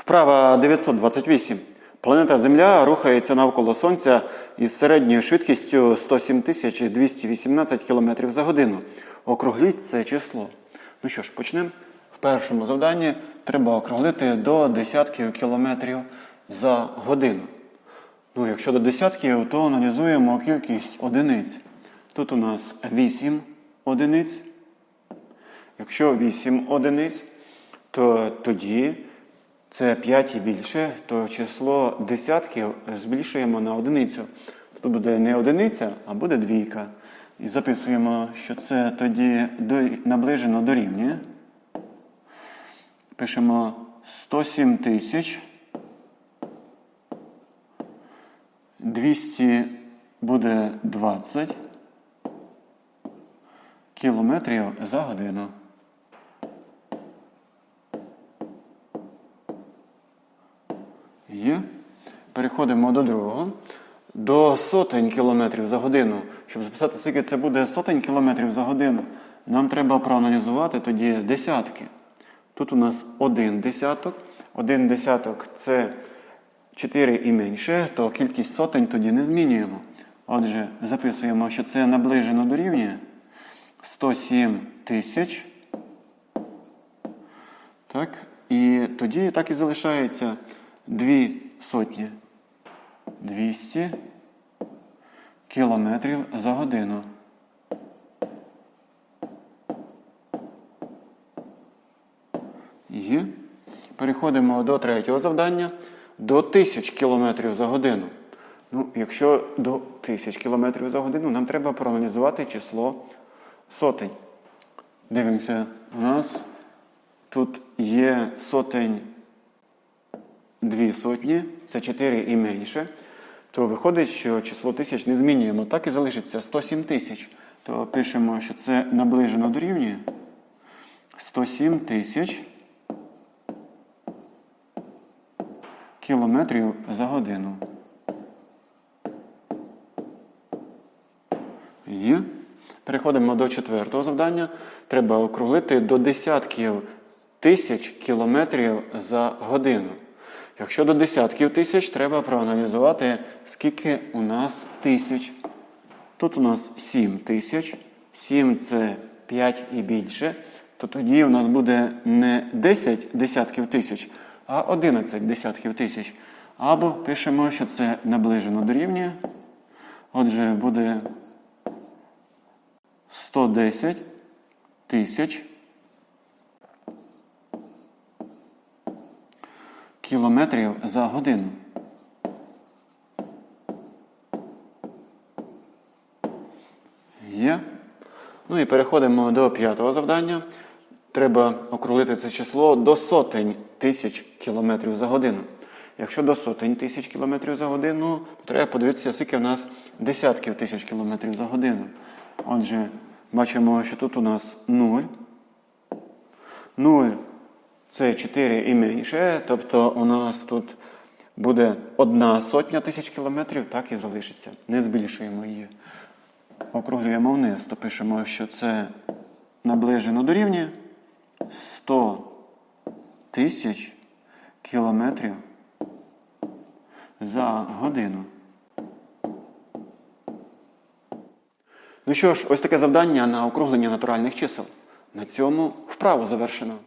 Вправа 928. Планета Земля рухається навколо Сонця із середньою швидкістю 107 218 км за годину. Округліть це число. Ну що ж, почнемо. В першому завданні треба округлити до десятків кілометрів за годину. Ну, якщо до десятків, то аналізуємо кількість одиниць. Тут у нас 8 одиниць. Якщо 8 одиниць, то тоді це 5 і більше, то число десятків збільшуємо на одиницю. Тут буде не одиниця, а буде двійка. І записуємо, що це тоді наближено до рівня. Пишемо 107 тисяч. 200 буде 20 кілометрів за годину. Є. Переходимо до другого. До сотень кілометрів за годину. Щоб записати, скільки це буде сотень кілометрів за годину, нам треба проаналізувати тоді десятки. Тут у нас один десяток. Один десяток це 4 і менше, то кількість сотень тоді не змінюємо. Отже, записуємо, що це наближено до рівня 107 тисяч. Так, і тоді так і залишається дві сотні. 200 кілометрів за годину. Є. Переходимо до третього завдання. До тисяч кілометрів за годину. Ну, якщо до тисяч кілометрів за годину, нам треба проаналізувати число сотень. Дивимося, у нас тут є сотень дві сотні, це 4 і менше, то виходить, що число тисяч не змінюємо. Так і залишиться 107 тисяч. То пишемо, що це наближено до рівня 107 тисяч кілометрів за годину. Є. Переходимо до четвертого завдання. Треба округлити до десятків тисяч кілометрів за годину. Якщо до десятків тисяч, треба проаналізувати, скільки у нас тисяч. Тут у нас 7 тисяч. 7 це 5 і більше. То тоді у нас буде не 10 десятків тисяч, а 11 десятків тисяч. Або пишемо, що це наближено до рівня. Отже, буде 110 тисяч кілометрів за годину. Є. Ну і переходимо до п'ятого завдання. Треба округлити це число до сотень тисяч кілометрів за годину. Якщо до сотень тисяч кілометрів за годину, то треба подивитися, скільки в нас десятків тисяч кілометрів за годину. Отже, бачимо, що тут у нас 0. 0 це 4 і менше, тобто у нас тут буде одна сотня тисяч кілометрів, так і залишиться. Не збільшуємо її. Округлюємо вниз, то пишемо, що це наближено до рівня 100 тисяч кілометрів за годину. Ну що ж, ось таке завдання на округлення натуральних чисел. На цьому вправу завершено.